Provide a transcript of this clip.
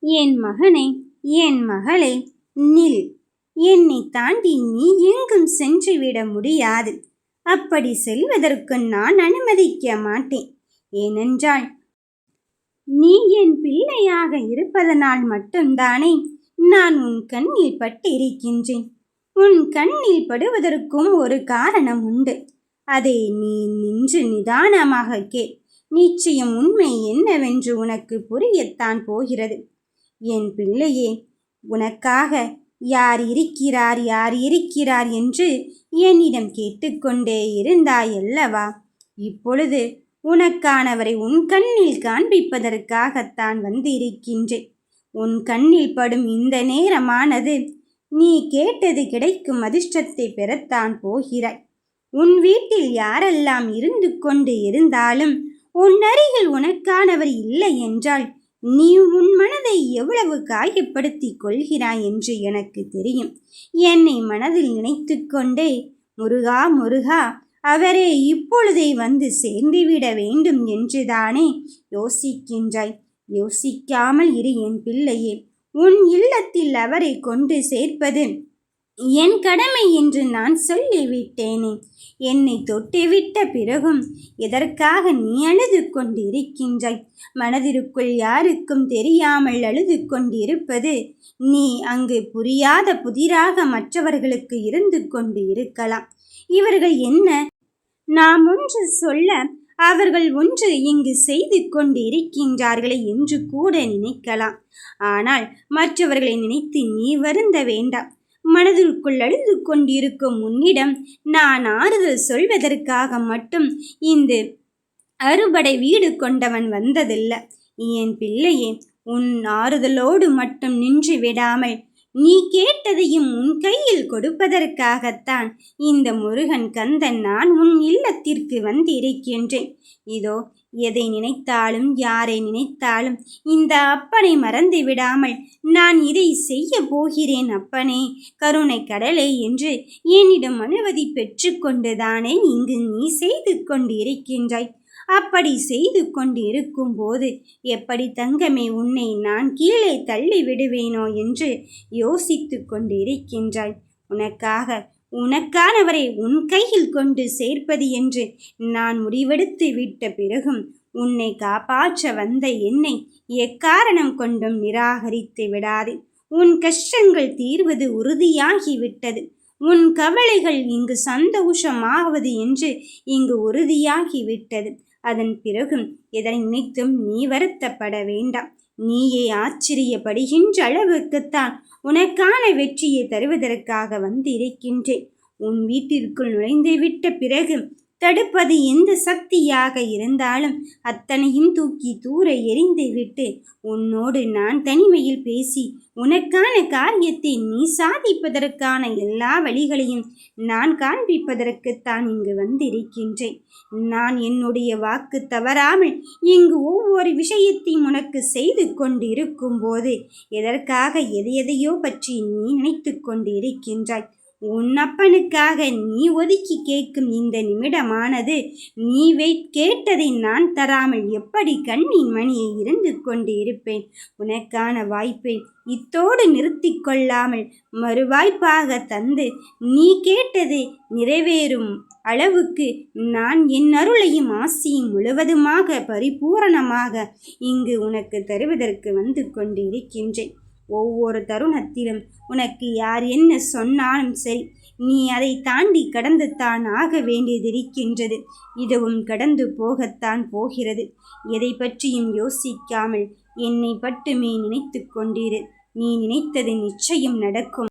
என் மகனே என் மகளே நில். என்னை தாண்டி நீ எங்கும் சென்றுவிட முடியாது. அப்படி செல்வதற்கு நான் அனுமதிக்க மாட்டேன். ஏனென்றால் நீ என் பிள்ளையாக இருப்பதனால் மட்டும்தானே நான் உன் கண்ணில் பட்டிருக்கின்றேன். உன் கண்ணில் படுவதற்கும் ஒரு காரணம் உண்டு. அதை நீ நின்று நிதானமாக கே நிச்சயம் உண்மை என்னவென்று உனக்கு புரியத்தான் போகிறது. என் பிள்ளையே உனக்காக யார் இருக்கிறார் யார் இருக்கிறார் என்று என்னிடம் கேட்டுக்கொண்டே இருந்தாயல்லவா? இப்பொழுது உனக்கானவரை உன் கண்ணில் காண்பிப்பதற்காகத்தான் வந்திருக்கின்றேன். உன் கண்ணில் படும் இந்த நேரமானது நீ கேட்டது கிடைக்கும் அதிர்ஷ்டத்தை பெறத்தான் போகிறாய். உன் வீட்டில் யாரெல்லாம் இருந்து கொண்டு இருந்தாலும் உன் அருகில் உனக்கானவர் இல்லை என்றால் நீ உன் மனதை எவ்வளவு காயப்படுத்திக் கொள்கிறாய் என்று எனக்கு தெரியும். என்னை மனதில் நினைத்து கொண்டே முருகா முருகா அவரே இப்பொழுதே வந்து சேர்ந்துவிட வேண்டும் என்றுதானே யோசிக்கின்றாய். யோசிக்காமல் இரு என் பிள்ளையே உன் இல்லத்தில் அவரை கொண்டு சேர்ப்பது என் கடமை என்று நான் சொல்லிவிட்டேனே. என்னை தொட்டுவிட்ட பிறகும் எதற்காக நீ அழுது கொண்டிருக்கின்றாய்? மனதிற்குள் யாருக்கும் தெரியாமல் அழுது கொண்டிருப்பது நீ அங்கு புரியாத புதிராக மற்றவர்களுக்கு இருந்து கொண்டு இருக்கலாம். இவர்கள் என்ன? நாம் ஒன்று சொல்ல அவர்கள் ஒன்று இங்கு செய்து கொண்டு இருக்கின்றார்களே என்று கூட நினைக்கலாம். ஆனால் மற்றவர்களை நினைத்து நீ வருந்த வேண்டாம். மனதிற்குள் அழுது கொண்டிருக்கும் உன்னிடம் நான் ஆறுதல் சொல்வதற்காக மட்டும் இந்த அறுபடை வீடு கொண்டவன் வந்ததில்லை. என் பிள்ளையே உன் ஆறுதலோடு மட்டும் நின்று விடாமல் நீ கேட்டதையும் உன் கையில் கொடுப்பதற்காகத்தான் இந்த முருகன் கந்தன் நான் உன் இல்லத்திற்கு வந்திருக்கின்றேன். இதோ எதை நினைத்தாலும் யாரை நினைத்தாலும் இந்த அப்பனை மறந்து விடாமல் நான் இதை செய்ய போகிறேன் அப்பனே. கருணை கடலே என்று என்னிடம் அனுமதி பெற்றுக்கொண்டுதானே இங்கு நீ செய்து கொண்டிருக்கின்றாய். அப்படி செய்து கொண்டிருக்கும் போது எப்படி தங்கமே உன்னை நான் கீழே தள்ளி விடுவேனோ என்று யோசித்து கொண்டிருக்கின்றாய். உனக்காக உனக்கானவரை உன் கையில் கொண்டு சேர்ப்பது என்று நான் முடிவெடுத்து விட்ட பிறகும் உன்னை காப்பாற்ற வந்த என்னை எக்காரணம் கொண்டும் நிராகரித்து விடாது. உன் கஷ்டங்கள் தீர்வது உறுதியாகிவிட்டது. உன் கவலைகள் இங்கு சந்தோஷமாவது என்று இங்கு உறுதியாகிவிட்டது. அதன் பிறகும் எதை நினைத்தும் நீ வருத்தப்பட வேண்டாம். நீயே ஆச்சரியப்படுகின்ற அளவுக்குத்தான் உனக்கான வெற்றியை தருவதற்காக வந்திருக்கின்றேன். உன் வீட்டிற்குள் நுழைந்து விட்ட பிறகு தடுப்பது எந்த சக்தியாக இருந்தாலும் அத்தனையும் தூக்கி தூர எறிந்துவிட்டு உன்னோடு நான் தனிமையில் பேசி உனக்கான காரியத்தை நீ சாதிப்பதற்கான எல்லா வழிகளையும் நான் காண்பிப்பதற்குத்தான் இங்கு வந்திருக்கின்றேன். நான் என்னுடைய வாக்கு தவறாமல் இங்கு ஒவ்வொரு விஷயத்தையும் உனக்கு செய்து கொண்டிருக்கும் போது எதற்காக எதையெதையோ பற்றி நீ நினைத்து கொண்டிருக்கின்றாய். உன்னப்பனுக்காக நீ ஒதுக்கி கேட்கும் இந்த நிமிடமானது நீ வை கேட்டதை நான் தராமல் எப்படி கண்ணின் மணியை இருந்து கொண்டு இருப்பேன்? உனக்கான வாய்ப்பை இத்தோடு நிறுத்தி கொள்ளாமல் மறுவாய்ப்பாக தந்து நீ கேட்டது நிறைவேறும் அளவுக்கு நான் என் அருளையும் ஆசியும் முழுவதுமாக பரிபூரணமாக இங்கு உனக்கு தருவதற்கு வந்து கொண்டிருக்கின்றேன். ஒவ்வொரு தருணத்திலும் உனக்கு யார் என்ன சொன்னாலும் சரி நீ அதை தாண்டி கடந்து தான் ஆக வேண்டியதிருக்கின்றது இதுவும் கடந்து போகத்தான் போகிறது. எதை பற்றியும் யோசிக்காமல் என்னை பட்டுமே நினைத்து கொண்டிரு. நீ நினைத்தது நிச்சயம் நடக்கும்.